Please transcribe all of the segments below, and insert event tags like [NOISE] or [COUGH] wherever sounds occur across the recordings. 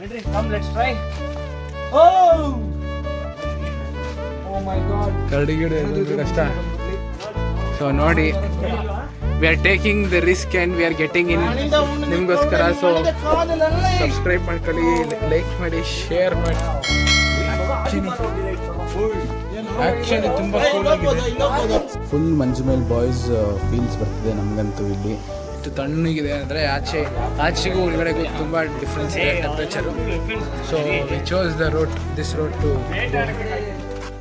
ನಡ್ರಿ come let's try oh oh my god ಕರಡಿಗಿಡ ಕಷ್ಟ. So ನೋಡಿ we are taking the risk and we are getting in ನಿಮಗೋಸ್ಕರ so subscribe ಮಾಡ್ಕೊಳ್ಳಿ like ಮಾಡಿ share ಮಾಡಿ. ತುಂಬ ಕೂಲ್ ಆಗಿದೆ. ಫುಲ್ ಮಂಜು ಮೇಲೆ ಬಾಯ್ಸ್ ಫೀಲ್ಸ್ ಬರ್ತಿದೆ ನಮಗಂತೂ ಇಲ್ಲಿ. ಎಷ್ಟು ತಣ್ಣಗಿದೆ ಅಂದರೆ ಆಚೆ ಆಚೆಗೂ ಒಳಗಡೆಗೂ ತುಂಬ ಡಿಫ್ರೆನ್ಸ್ ಇದೆ temperature so we chose the road this road to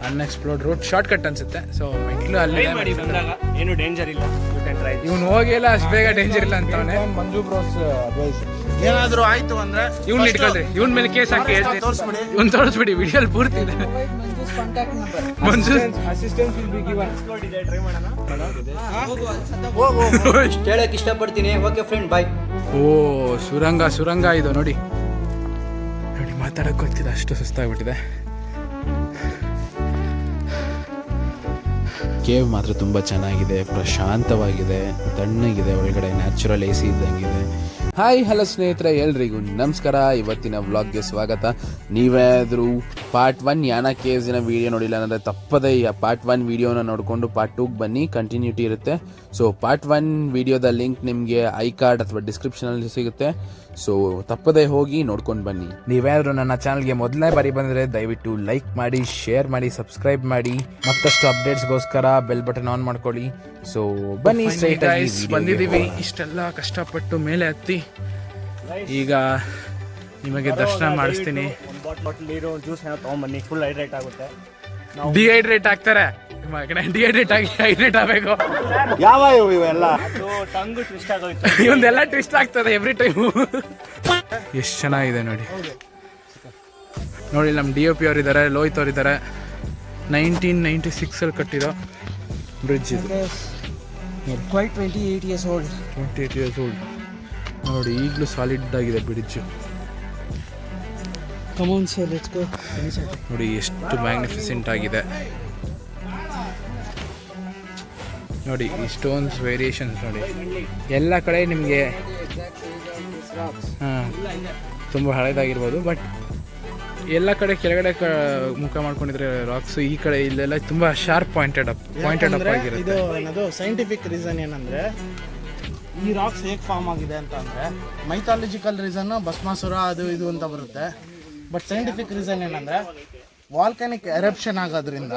unexplored road short cut ಅನ್ಸುತ್ತೆ. ಸೊ ಮೆಟ್ಲು ಅಲ್ಲಿ ಮಾಡಿ ಬಂದಾಗ ಏನು ಡೇಂಜರ್ ಇಲ್ಲ. ಇವನು ಇವ್ನು ಹೋಗಿಲ್ಲ ಅಷ್ಟು ಬೇಗ ಡೇಂಜರ್ ಇಲ್ಲ ಅಂತವನೆ ಮಂಜು ಬ್ರೋಸ್ ಅಡ್ವೈಸ್ ಏನಾದ್ರೂ ಆಯ್ತು ಅಂದ್ರೆ ಇವ್ನ ಇಟ್ಕೊಳ್ರಿ ಇವ್ನ ಮೇಲೆ ಕೇಸ್ ಹಾಕಿ ಹೇಳ್ತೀನಿ. ತೋರಿಸ್ಬಿಡಿ. ಇವ್ನು ತೋರಿಸ್ಬಿಡಿ. ವಿಡಿಯೋಲಿ ಪೂರ್ತಿ ಇದೆ. Manju assistance will be given ಇದೆ ಟ್ರೈ ಮಾಡೋಣ ಹೇಳಕ್ ಇಷ್ಟಪಡ್ತೀನಿ. ಓಕೆ ಫ್ರೆಂಡ್ ಬಾಯ್ ಓ ಸುರಂಗ ಸುರಂಗ ಇದು ನೋಡಿ. ನೋಡಿ ಮಾತಾಡಕ್ಕೆ ಗೊತ್ತಿಲ್ಲ ಅಷ್ಟು ಸುಸ್ತಾಗ್ಬಿಟ್ಟಿದೆ. ಕೇವ್ ಮಾತ್ರ ತುಂಬ ಚೆನ್ನಾಗಿದೆ ಪ್ರಶಾಂತವಾಗಿದೆ ತಣ್ಣಗಿದೆ ಒಳಗಡೆ ನ್ಯಾಚುರಲ್ ಎ ಸಿ ಇದ್ದಂಗಿದೆ. ಹಾಯ್ ಹಲೋ ಸ್ನೇಹಿತರೆ ಎಲ್ರಿಗೂ ನಮಸ್ಕಾರ. ಇವತ್ತಿನ ವ್ಲಾಗ್ಗೆ ಸ್ವಾಗತ. ನೀವಾದರೂ ಪಾರ್ಟ್ ಒನ್ ಯಾನ ಕೇಸಿನ ವಿಡಿಯೋ ನೋಡಿಲ್ಲ ಅಂದರೆ ತಪ್ಪದೇ ಈ ಪಾರ್ಟ್ ಒನ್ ವಿಡಿಯೋನ ನೋಡಿಕೊಂಡು ಪಾರ್ಟ್ ಟೂಗೆ ಬನ್ನಿ ಕಂಟಿನ್ಯೂಟಿ ಇರುತ್ತೆ. ಸೊ ಪಾರ್ಟ್ ಒನ್ ವಿಡಿಯೋದ ಲಿಂಕ್ ನಿಮಗೆ ಐ ಕಾರ್ಡ್ ಅಥವಾ ಡಿಸ್ಕ್ರಿಪ್ಷನಲ್ಲಿ ಸಿಗುತ್ತೆ. ಸೊ ತಪ್ಪದೇ ಹೋಗಿ ನೋಡ್ಕೊಂಡು ಬನ್ನಿ. ನೀವ್ಯಾದರೂ ನನ್ನ ಚಾನಲ್ಗೆ ಮೊದಲನೇ ಬಾರಿ ಬಂದರೆ ದಯವಿಟ್ಟು ಲೈಕ್ ಮಾಡಿ ಶೇರ್ ಮಾಡಿ ಸಬ್ಸ್ಕ್ರೈಬ್ ಮಾಡಿ. ಮತ್ತಷ್ಟು ಅಪ್ಡೇಟ್ಸ್ಗೋಸ್ಕರ ಬೆಲ್ ಬಟನ್ ಆನ್ ಮಾಡ್ಕೊಳ್ಳಿ. ಸೊ ಬನ್ನಿ ಸ್ಟ್ರೈಟ್ ಬಂದಿದ್ದೀವಿ. ಇಷ್ಟೆಲ್ಲ ಕಷ್ಟಪಟ್ಟು ಮೇಲೆ ಹತ್ತಿ. ಈಗ ನಿಮಗೆ ದರ್ಶನ ಮಾಡಿಸ್ತೀನಿ. ಇರೋ ಜ್ಯೂಸ್ ತೊಗೊಂಬನ್ನಿ ಫುಲ್ ಹೈಡ್ರೇಟ್ ಆಗುತ್ತೆ. ಡಿಹೈಡ್ರೇಟ್ ಆಗ್ತಾರೆ. ಡಿಹೈಡ್ರೇಟ್ ಆಗಿ ಹೈಡ್ರೇಟ್ ಆಗಬೇಕು. ಅದು ಟಂಗು ಟ್ವಿಸ್ಟ್ ಆಗೋಯ್ತು. [LAUGHS] ಇವನ್ನೆಲ್ಲ ಟ್ವಿಸ್ಟ್ ಆಗ್ತದೆ ಎವ್ರಿ ಟೈಮು ಎಷ್ಟು ಚೆನ್ನಾಗಿದೆ ನೋಡಿ. ನೋಡಿ ನಮ್ಮ ಡಿ ಒ ಪಿ ಅವ್ರು ಇದ್ದಾರೆ ಲೋಹಿತ್ ಅವ್ರು ಇದ್ದಾರೆ ನೈನ್ಟೀನ್ ನೈಂಟಿ ಸಿಕ್ಸಲ್ಲಿ ಕಟ್ಟಿರೋ ಬ್ರಿಡ್ಜ್ ಇದು. Twenty eight years old twenty eight years old ನೋಡಿ ಈಗಲೂ ಸಾಲಿಡ್ ಆಗಿದೆ ಬ್ರಿಡ್ಜು ಕಮೋನ್ ಸರ್ ನೋಡಿ ಎಷ್ಟು ಮ್ಯಾಗ್ನಿಫಿಸೆಂಟ್ ಆಗಿದೆ. ನೋಡಿ ಈ ಸ್ಟೋನ್ಸ್ ವೇರಿಯೇಷನ್ಸ್ ನೋಡಿ. ಎಲ್ಲ ಕಡೆ ನಿಮಗೆ ಹಾಂ ತುಂಬ ಹಳೇದಾಗಿರ್ಬೋದು ಬಟ್ ಎಲ್ಲ ಕಡೆ ಕೆಳಗಡೆ ಕ ಮುಖ ಮಾಡ್ಕೊಂಡಿದ್ರೆ ರಾಕ್ಸ್ ಈ ಕಡೆ ಇಲ್ಲೆಲ್ಲ ತುಂಬ sharp pointed up pointed up ಇದು ಆಗಿರುತ್ತೆ. ಏನದು ಸೈಂಟಿಫಿಕ್ ರೀಸನ್ ಏನಂದ್ರೆ ಈ ರಾಕ್ಸ್ ಹೇಗೆ ಫಾರ್ಮ್ ಆಗಿದೆ ಅಂತ ಅಂದರೆ ಮೈಥಾಲಜಿಕಲ್ ರೀಸನ್ನು ಭಸ್ಮಾಸುರ ಅದು ಇದು ಅಂತ ಬರುತ್ತೆ. ಬಟ್ ಸೈಂಟಿಫಿಕ್ ರೀಸನ್ ಏನಂದರೆ ವಾಲ್ಕನಿಕ್ ಎರಪ್ಷನ್ ಆಗೋದ್ರಿಂದ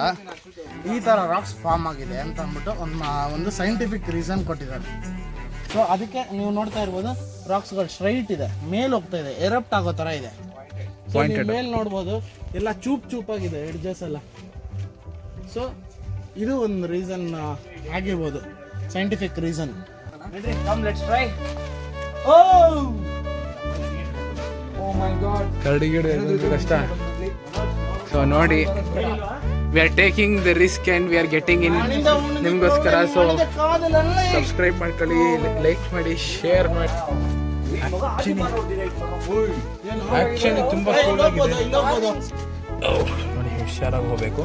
ಈ ಥರ ರಾಕ್ಸ್ ಫಾರ್ಮ್ ಆಗಿದೆ ಅಂತ ಅಂದ್ಬಿಟ್ಟು ಒಂದು ಒಂದು ಸೈಂಟಿಫಿಕ್ ರೀಸನ್ ಕೊಟ್ಟಿದ್ದಾರೆ. ಸೊ ಅದಕ್ಕೆ ನೀವು ನೋಡ್ತಾ ಇರ್ಬೋದು ರಾಕ್ಸ್ಗಳು ಸ್ಟ್ರೈಟ್ ಇದೆ ಮೇಲೆ ಹೋಗ್ತಾ ಇದೆ ಎರಪ್ಟ್ ಆಗೋ ಥರ ಇದೆ. ಸೊ ಮೇಲ್ ನೋಡ್ಬೋದು ಎಲ್ಲ ಚೂಪ್ ಚೂಪಾಗಿದೆ ಎಡ್ಜಸ್ ಎಲ್ಲ. ಸೊ ಇದು ಒಂದು ರೀಸನ್ ಆಗಿರ್ಬೋದು ಸೈಂಟಿಫಿಕ್ ರೀಸನ್ ನಡ್ರಿ come let's try oh oh my god ಕರಡಿಗಿಡ ಕಷ್ಟ. ಸೊ ನೋಡಿ we are taking the risk and we are getting in ನಿಮಗೋಸ್ಕರ. ಸೊ ಸಬ್ಸ್ಕ್ರೈಬ್ ಮಾಡ್ಕೊಳ್ಳಿ ಲೈಕ್ ಮಾಡಿ ಶೇರ್ ಮಾಡಿ. ತುಂಬ ಕೂಲ್ ಆಗಿದೆ. ನೋಡಿ ಹುಷಾರಾಗಿ ಹೋಗಬೇಕು.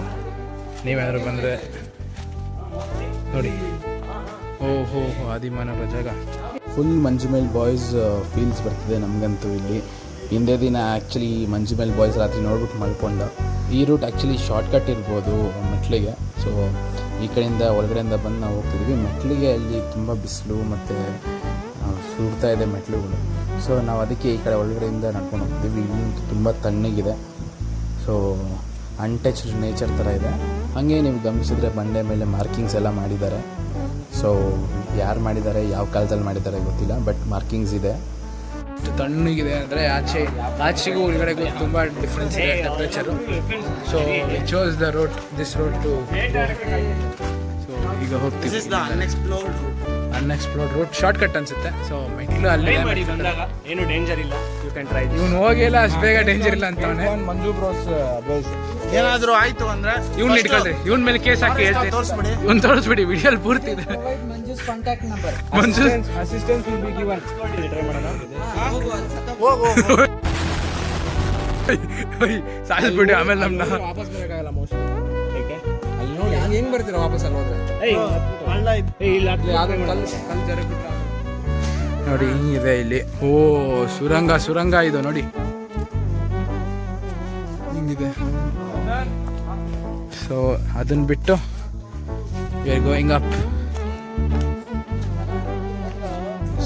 ನೀವೇನಾದ್ರು ಬಂದರೆ ನೋಡಿ. ಓ ಹೋ ಹೋ ಆದಿಮಾನವ ಜಾಗ. ಫುಲ್ ಮಂಜು ಮೇಲ್ ಬಾಯ್ಸ್ ಫೀಲ್ಸ್ ಬರ್ತಿದೆ ನಮಗಂತೂ ಇಲ್ಲಿ. ಹಿಂದೆ ದಿನ ಆ್ಯಕ್ಚುಲಿ ಮಂಜು ಮೇಲ್ ಬಾಯ್ಸ್ ರಾತ್ರಿ ನೋಡ್ಬಿಟ್ಟು ಮಲ್ಕೊಂಡ. ಈ ರೂಟ್ ಆ್ಯಕ್ಚುಲಿ ಶಾರ್ಟ್ ಕಟ್ ಇರ್ಬೋದು ಮೆಟ್ಲಿಗೆ. ಸೊ ಈ ಕಡೆಯಿಂದ ಒಳಗಡೆಯಿಂದ ಬಂದು ನಾವು ಹೋಗ್ತಿದ್ವಿ. ಮೆಟ್ಲಿಗೆ ಅಲ್ಲಿ ತುಂಬ ಬಿಸಿಲು ಮತ್ತು ಸುಡ್ತಾ ಇದೆ ಮೆಟ್ಲುಗಳು. ಸೊ ನಾವು ಅದಕ್ಕೆ ಈ ಕಡೆ ಒಳಗಡೆಯಿಂದ ನಡ್ಕೊಂಡು ಹೋಗ್ತೀವಿ ಇಲ್ಲಂತೂ ತುಂಬ ತಣ್ಣಗಿದೆ. ಸೊ ಅನ್ಟಚ್ಡ್ ನೇಚರ್ ಥರ ಇದೆ. ಹಾಗೆ ನೀವು ಗಮನಿಸಿದ್ರೆ ಬಂಡೆ ಮೇಲೆ ಮಾರ್ಕಿಂಗ್ಸ್ ಎಲ್ಲ ಮಾಡಿದ್ದಾರೆ. ಸೊ ಯಾರು ಮಾಡಿದ್ದಾರೆ ಯಾವ ಕಾಲದಲ್ಲಿ ಮಾಡಿದ್ದಾರೆ ಗೊತ್ತಿಲ್ಲ ಬಟ್ ಮಾರ್ಕಿಂಗ್ಸ್ ಇದೆ. ತಣ್ಣಗಿದೆ ಅಂದರೆ ಆಚೆ ಆಚೆಗೂ ಒಳಗಡೆಗೂ ತುಂಬ ಡಿಫ್ರೆನ್ಸ್ ಇದೆ temperature so we chose the road this road to so ಈಗ ಹೋಗ್ತೀವಿ. ಅನ್ಎಕ್ಸ್ಪ್ಲೋರ್ಡ್ ರೋಡ್ ಶಾರ್ಟ್ ಕಟ್ ಅನ್ಸುತ್ತೆ. ಸೊ ಮೆಟ್ಲು ಅಲ್ಲಿ ಏನು ಡೇಂಜರ್ ಇಲ್ಲ. ಯು ಕ್ಯಾನ್ ಟ್ರೈ ಇವ್ನು ಹೋಗಿಲ್ಲ ಅಷ್ಟು ಬೇಗ ಡೇಂಜರ್ ಇಲ್ಲ ಅಂತ ಮಂಜು ಬ್ರೋಸ್ ಏನಾದ್ರೂ ಆಯ್ತು ಅಂದ್ರೆ ಇವ್ನ ಇಟ್ಕೊಳ್ರಿ ಇವ್ನ ಮೇಲೆ ಕೇಸ್ ಹಾಕಿ ಹೇಳ್ತೀನಿ. ತೋರಿಸ್ಬಿಡಿ. ಇವ್ನ ತೋರಿಸ್ಬಿಡಿ ವಿಡಿಯೋಲಿ ಪೂರ್ತಿ ಇದೆ. Manju's assistance will be given try ಮಾಡೋಣ ಹೋಗು ಸಾಯಿಸ್ಬಿಡಿ ಆಮೇಲೆ ನಮ್ಮನ್ನ ವಾಪಸ್ ಬರೋಕ್ಕಾಗಲ್ಲ ಮೋಸ್ಟ್ಲಿ. ಏಕೆ ಅಲ್ಲಿ ನೋಡಿ ಹೆಂಗ್ ಬರ್ತೀರಾ ವಾಪಸ್ ಅಲ್ಲಿ ಹೋದ್ರೆ? ಏಯ್ ಅಲ್ಲ ಇತ್ತು. ಏಯ್ ಇಲ್ಲ ನೋಡಿ ಹಿಂಗಿದೆ ಇಲ್ಲಿ. ಓ ಸುರಂಗ ಸುರಂಗ ಇದು ನೋಡಿ. ಹಿಂಗಿದೆ. ಸೊ ಅದನ್ನು ಬಿಟ್ಟು we are going up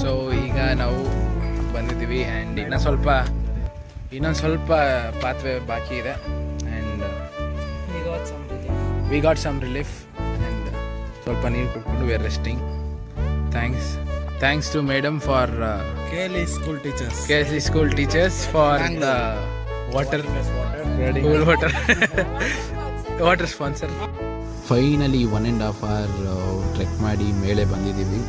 so ಈಗ ನಾವು ಬಂದಿದ್ದೀವಿ ಆ್ಯಂಡ್ ಇನ್ನೂ ಸ್ವಲ್ಪ ಇನ್ನೊಂದು ಸ್ವಲ್ಪ ಪಾತ್ವೆ ಬಾಕಿ ಇದೆ. And we got some relief and ಸ್ವಲ್ಪ ನೀರು ಕುಟ್ಕೊಂಡು we are resting thanks thanks to madam for Cayley school teachers K L E school teachers for the water cool water water sponsor finally one and half hour trek ಮಾಡಿ ಮೇಲೆ ಬಂದಿದ್ದೀವಿ.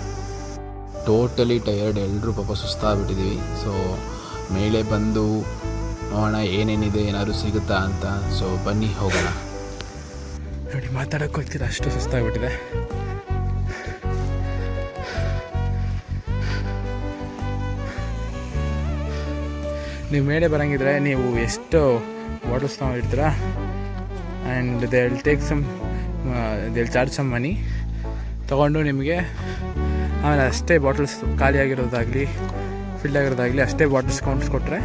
Totally tired ಎಲ್ಲರೂ ಪಾಪ ಸುಸ್ತಾಗ್ಬಿಟ್ಟಿದ್ದೀವಿ. So ಮೇಲೆ ಬಂದು ನೋಡೋಣ ಏನೇನಿದೆ ಏನಾದರೂ ಸಿಗುತ್ತಾ ಅಂತ. ಸೊ ಬನ್ನಿ ಹೋಗೋಣ. ನೋಡಿ ಮಾತಾಡೋಕೆ ಹೋಗ್ತೀರಾ? ಅಷ್ಟು ಸುಸ್ತಾಗ್ಬಿಟ್ಟಿದೆ. ನೀವು ಮೇಲೆ ಬರೋಂಗಿದ್ರೆ ನೀವು ಎಷ್ಟು bottles ತೊಗೊಂಡಿರ್ತೀರ and they will take some they will charge some money ತೊಗೊಂಡು ನಿಮಗೆ ಆಮೇಲೆ ಅಷ್ಟೇ ಬಾಟಲ್ಸ್ ಖಾಲಿ ಆಗಿರೋದಾಗಲಿ ಫಿಲ್ ಆಗಿರೋದಾಗಲಿ ಅಷ್ಟೇ ಬಾಟಲ್ಸ್ ಕೌಂಟ್ಸ್ ಕೊಟ್ಟರೆ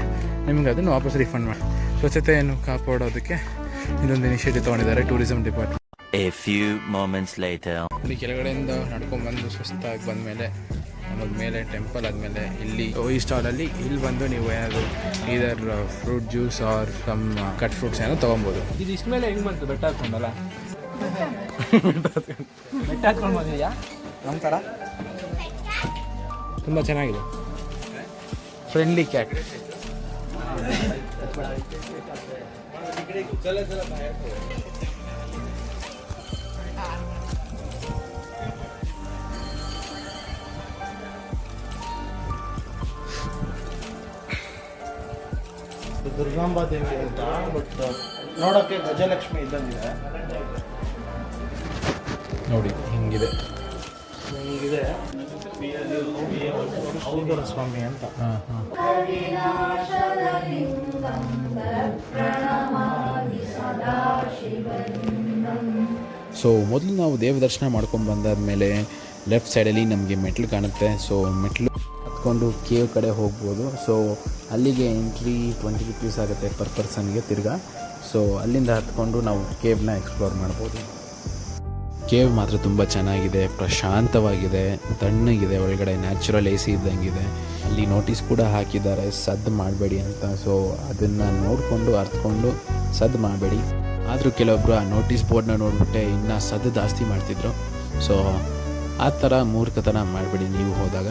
ನಿಮಗೆ ಅದನ್ನು ವಾಪಸ್ ರಿಫಂಡ್ ಮಾಡಿ ಸ್ವಚ್ಛತೆಯನ್ನು ಕಾಪಾಡೋದಕ್ಕೆ ಇದೊಂದು initiative ತೊಗೊಂಡಿದ್ದಾರೆ tourism department A few moments later. ಇಲ್ಲಿ ಕೆಳಗಡೆಯಿಂದ ನಡ್ಕೊಂಡ್ಬಂದು ಸುಸ್ತಾಗಿ ಬಂದಮೇಲೆ ನಮಗೆ ಮೇಲೆ ಟೆಂಪಲ್ ಆದಮೇಲೆ ಇಲ್ಲಿ ಈ ಸ್ಟಾಲಲ್ಲಿ ಇಲ್ಲಿ ಬಂದು ನೀವು ಏನಾದರೂ ಇದರ್ fruit juice or some cut fruits ಏನೋ ತೊಗೊಬೋದು. ಇದು ಇಷ್ಟ ಮೇಲೆ ಹೆಂಗೆ ಬಂತು ಬೆಟ್ಟ ಹಾಕ್ಕೊಂಡಲ್ಲ ಬೆಟ್ಟ ಹಾಕ್ಕೊಂಡು ಬಂದಿದ್ಯಾ ನಮ್ಮ ಥರ ತುಂಬ ಚೆನ್ನಾಗಿದೆ. ಫ್ರೆಂಡ್ಲಿ ಕ್ಯಾಟ್ ದುರ್ಗಾಂಬಾ ದೇವಿ ಅಂತ ಬಟ್ ನೋಡೋಕ್ಕೆ ಗಜಲಕ್ಷ್ಮಿ ಇದ್ದಂಗಿದೆ. ನೋಡಿ ಹಿಂಗಿದೆ. ಹಿಂಗಿದೆ. ಔದರ ಸ್ವಾಮಿ ಅಂತ. ಹಾಂ ಹಾಂ. ಸೊ ಮೊದಲು ನಾವು ದೇವ ದರ್ಶನ ಮಾಡ್ಕೊಂಡು ಬಂದಾದಮೇಲೆ ಲೆಫ್ಟ್ ಸೈಡಲ್ಲಿ ನಮಗೆ ಮೆಟ್ಲು ಕಾಣುತ್ತೆ. ಸೊ ಮೆಟ್ಲು ಹತ್ಕೊಂಡು ಕೇವ್ ಕಡೆ ಹೋಗ್ಬೋದು. ಸೊ ಅಲ್ಲಿಗೆ ಎಂಟ್ರಿ ಟ್ವೆಂಟಿ ರುಪೀಸ್ ಆಗುತ್ತೆ ಪರ್ ಪರ್ಸನ್ಗೆ ತಿರ್ಗಾ. ಸೊ ಅಲ್ಲಿಂದ ಹತ್ಕೊಂಡು ನಾವು ಕೇವ್ನ ಎಕ್ಸ್ಪ್ಲೋರ್ ಮಾಡ್ಬೋದು. ಕೇವ್ ಮಾತ್ರ ತುಂಬ ಚೆನ್ನಾಗಿದೆ, ಪ್ರಶಾಂತವಾಗಿದೆ, ತಣ್ಣಗಿದೆ, ಒಳಗಡೆ ನ್ಯಾಚುರಲ್ ಎ ಸಿ ಇದ್ದಂಗಿದೆ. ಅಲ್ಲಿ ನೋಟಿಸ್ ಕೂಡ ಹಾಕಿದ್ದಾರೆ ಸದ್ದು ಮಾಡಬೇಡಿ ಅಂತ. ಸೊ ಅದನ್ನು ನೋಡಿಕೊಂಡು ಅರ್ಥಕೊಂಡು ಸದ್ದು ಮಾಡಬೇಡಿ. ಆದರೂ ಕೆಲವೊಬ್ಬರು ಆ ನೋಟಿಸ್ ಬೋರ್ಡ್ನ ನೋಡಿಬಿಟ್ಟೆ ಇನ್ನೂ ಸದ್ದು ಜಾಸ್ತಿ ಮಾಡ್ತಿದ್ರು. ಸೊ ಆ ಥರ ಮೂರ್ಖತನ ಮಾಡಬೇಡಿ ನೀವು ಹೋದಾಗ.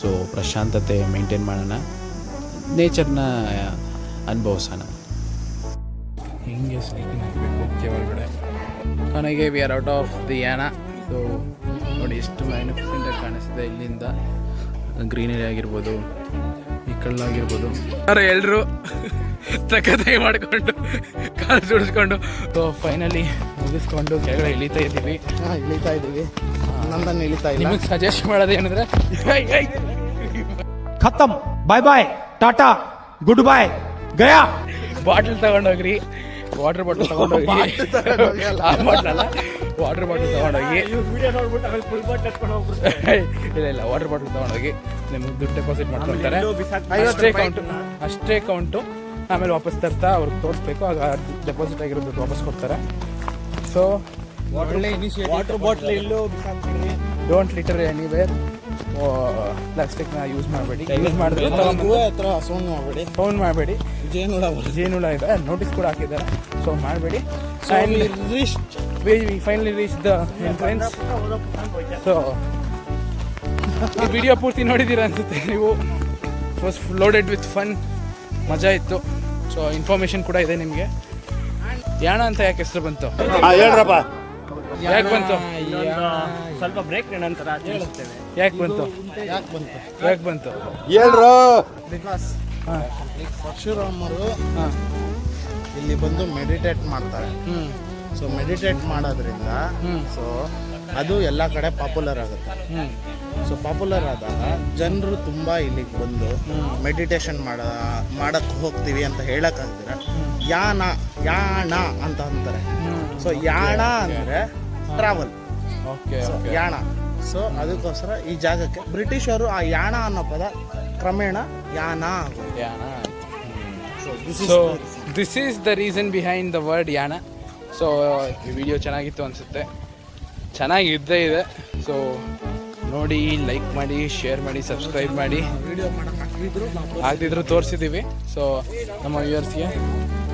ಸೊ ಪ್ರಶಾಂತತೆ ಮೇಂಟೈನ್ ಮಾಡೋಣ. ನೇಚರ್ನ ಅನುಭವಿಸೋಣ ಹಿಂಗೆ ಕೊನೆಗೆ we are out of the Yana so ನೋಡಿ ಎಷ್ಟು ಮ್ಯಾಗ್ನಿಫಿಸೆಂಟಾಗಿ ಕಾಣಿಸ್ತಿದೆ ಇಲ್ಲಿಂದ. ಗ್ರೀನರಿ ಆಗಿರ್ಬೋದು ಈ ಕಳ್ಳಾಗಿರ್ಬೋದು ಯಾರು ಎಲ್ಲರೂ ತಕ್ಕದಾಗಿ ಮಾಡಿಕೊಂಡು ಕಾಲು ಸುಡಿಸ್ಕೊಂಡು ಸೊ ಫೈನಲಿ ಮುಗಿಸ್ಕೊಂಡು ಕೆಳಗಡೆ ಇಳಿತಾ ಇದ್ದೀವಿ. ಹಾಂ ಇಳಿತಾ ಇದ್ದೀವಿ. ನಂದನ್ ಇಳಿತಾ ಇಲ್ಲ. ನಿಮಗೆ ಸಜೆಸ್ಟ್ ಮಾಡೋದು ಏನಂದ್ರೆ ಖತಮ್. ಬಾಯ್ ಬಾಯ್ ಟಾಟಾ ಗುಡ್ ಬಾಯ್ ಗಯಾ ಬಾಟಲ್ ತಗೊಂಡೋಗ್ರಿ. ವಾಟರ್ ಬಾಟಲ್ ತಗೊಂಡೋಗಿ. ಹೋಗಿ ಬಾಟಲ್ ವಾಟರ್ ಬಾಟಲ್ ತಗೊಂಡೋಗಿ ಇಲ್ಲ ಇಲ್ಲ ವಾಟರ್ ಬಾಟಲ್ ತಗೊಂಡೋಗಿ ನಿಮ್ಗೆ ದುಡ್ಡು ಡೆಪಾಸಿಟ್ ಮಾಡ್ಕೊಳ್ತಾರೆ ಅಷ್ಟೇ ಅಕೌಂಟ್ ಅಷ್ಟೇ ಕೌಂಟು ಆಮೇಲೆ ವಾಪಸ್ ತರ್ತಾ ಅವ್ರಿಗೆ ತೋರಿಸ್ಬೇಕು. ಆಗ ಡೆಪಾಸಿಟ್ ಆಗಿರೋದು ವಾಪಸ್ ಕೊಡ್ತಾರೆ. ಸೊ ವಾಟರ್ ಬಾಟ್ಲ್ ಎಲ್ಲೋ ಬಿಸಾಕ್ತೀನಿ ಡೋಂಟ್ ಲಿಟರ್ ಎನಿವೇರ್ ಪ್ಲಾಸ್ಟಿಕ್ನ ಯೂಸ್ ಮಾಡಬೇಡಿ. ಯೂಸ್ ಮಾಡಿದ್ರೆ ಹತ್ರ ಸೌಂಡ್ ಮಾಡಬೇಡಿ. ಫೋನ್ ಮಾಡಬೇಡಿ. ಜೇನುಳ ಜೇನುಳ ಇದೆ. ನೋಟಿಸ್ ಕೂಡ ಹಾಕಿದ್ದಾರೆ. ಸೊ ಮಾಡಬೇಡಿ. Finally reach we finally reached the entrance. So ಈ ವಿಡಿಯೋ ಪೂರ್ತಿ ನೋಡಿದ್ದೀರಾ ಅನ್ಸುತ್ತೆ. ನೀವು ವಾಸ್ ಲೋಡೆಡ್ ವಿತ್ ಫನ್ ಮಜಾ ಇತ್ತು. ಸೊ ಇನ್ಫಾರ್ಮೇಶನ್ ಕೂಡ ಇದೆ ನಿಮಗೆ. ಯಾಣ ಅಂತ ಯಾಕೆ ಹೆಸರು ಬಂತು? ಯಾಕೆ ಬಂತು? ಸ್ವಲ್ಪ ಬ್ರೇಕ್ ನಂತರ ಯಾಕೆ ಬಂತು? ಯಾಕೆ ಬಂತು? ಯಾಕೆ ಬಂತು? ಬಿಕಾಸ್ ಹಾಂ. ಪರಶುರಾಮರು ಇಲ್ಲಿ ಬಂದು ಮೆಡಿಟೇಟ್ ಮಾಡ್ತಾರೆ. ಹ್ಞೂ ಸೊ ಮೆಡಿಟೇಟ್ ಮಾಡೋದ್ರಿಂದ. ಸೊ ಅದು ಎಲ್ಲ ಕಡೆ ಪಾಪ್ಯುಲರ್ ಆಗುತ್ತೆ. ಸೊ ಪಾಪ್ಯುಲರ್ ಆದಾಗ ಜನರು ತುಂಬ ಇಲ್ಲಿಗೆ ಬಂದು ಮೆಡಿಟೇಷನ್ ಮಾಡ ಮಾಡಕ್ಕೆ ಹೋಗ್ತೀವಿ ಅಂತ ಹೇಳಕ್ಕಾಗ್ತೀರ ಯಾಣ ಯಾಣ ಅಂತ ಅಂತಾರೆ. ಸೊ ಯಾಣ ಅಂದರೆ ಟ್ರಾವೆಲ್ ಓಕೆ ಯಾಣ ಸೊ ಅದಕ್ಕೋಸ್ಕರ ಈ ಜಾಗಕ್ಕೆ ಬ್ರಿಟಿಷರು ಆ ಯಾಣ ಅನ್ನೋ ಪದ ಕ್ರಮೇಣ ಯಾನ Yana so this is the reason behind the word Yana so ಈ ವಿಡಿಯೋ ಚೆನ್ನಾಗಿತ್ತು ಅನಿಸುತ್ತೆ. ಚೆನ್ನಾಗಿದ್ದೇ ಇದೆ. ಸೊ ನೋಡಿ ಲೈಕ್ ಮಾಡಿ ಶೇರ್ ಮಾಡಿ ಸಬ್ಸ್ಕ್ರೈಬ್ ಮಾಡಿ. ಆಗ್ದಿದ್ರು ತೋರಿಸಿದ್ದೀವಿ ಸೊ ನಮ್ಮ ವ್ಯೂವರ್ಸ್ಗೆ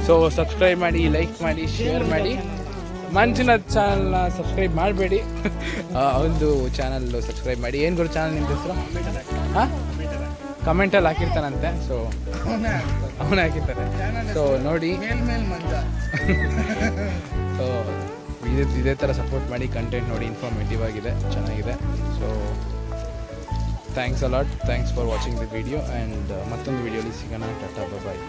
ಸೊ ಸಬ್ಸ್ಕ್ರೈಬ್ ಮಾಡಿ ಲೈಕ್ ಮಾಡಿ ಶೇರ್ ಮಾಡಿ. ಮಂಜುನಾಥ್ ಚಾನಲ್ನ ಸಬ್ಸ್ಕ್ರೈಬ್ ಮಾಡಬೇಡಿ. ಒಂದು ಚಾನಲ್ ಸಬ್ಸ್ಕ್ರೈಬ್ ಮಾಡಿ. ಏನು ಗುರು ಚಾನಲ್ ನಿಮ್ದು ಹೆಸರು? ಹಾಂ ಕಮೆಂಟಲ್ಲಿ ಹಾಕಿರ್ತಾನಂತೆ ಸೊ ಅವನೇ ಹಾಕಿರ್ತಾನೆ. ಸೊ ನೋಡಿ. ಮೇಲ್ ಮೇಲ್ ಮಂಜ. [LAUGHS] ಸೊ ಇದೇ ಇದೇ ಥರ ಸಪೋರ್ಟ್ ಮಾಡಿ ಕಂಟೆಂಟ್ ನೋಡಿ ಇನ್ಫಾರ್ಮೇಟಿವ್ ಆಗಿದೆ ಚೆನ್ನಾಗಿದೆ. So thanks a lot thanks for watching the video and ಮತ್ತೊಂದು ವಿಡಿಯೋಲಿ ಸಿಗೋಣ. ಟಾಟಾ ಬಾಯ್